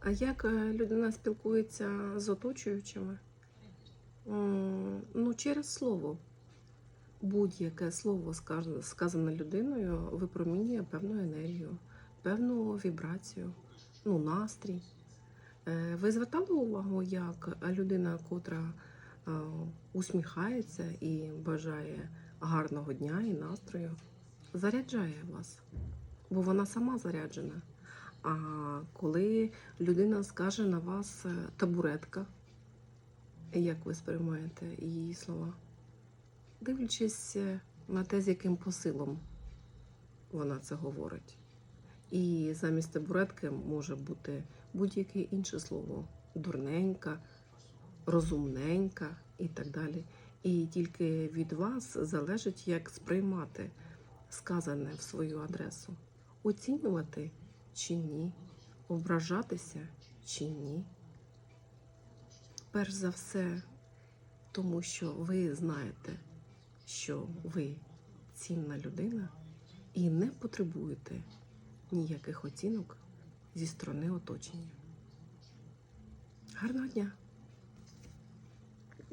А як е, людина спілкується з оточуючими? Ну, через слово. Будь-яке слово сказане людиною випромінює певну енергію, певну вібрацію, ну, настрій. Е, Ви звертали увагу, як людина, котра е, усміхається і бажає гарного дня і настрою, заряджає вас, бо вона сама заряджена. Коли людина скаже на вас е, табуретка, як ви сприймаєте її слова? Дивлячись е, на те, з яким посилом вона це говорить. І замість табуретки може бути будь-яке інше слово дурненька, розумненька і так далі. І тільки від вас залежить, як сприймати сказане в свою адресу, оцінювати чи ні, ображатися чи ні. Перш за все, тому що ви знаєте, що ви цінна людина і не потребуєте ніяких оцінок зі сторони оточення. Гарного дня!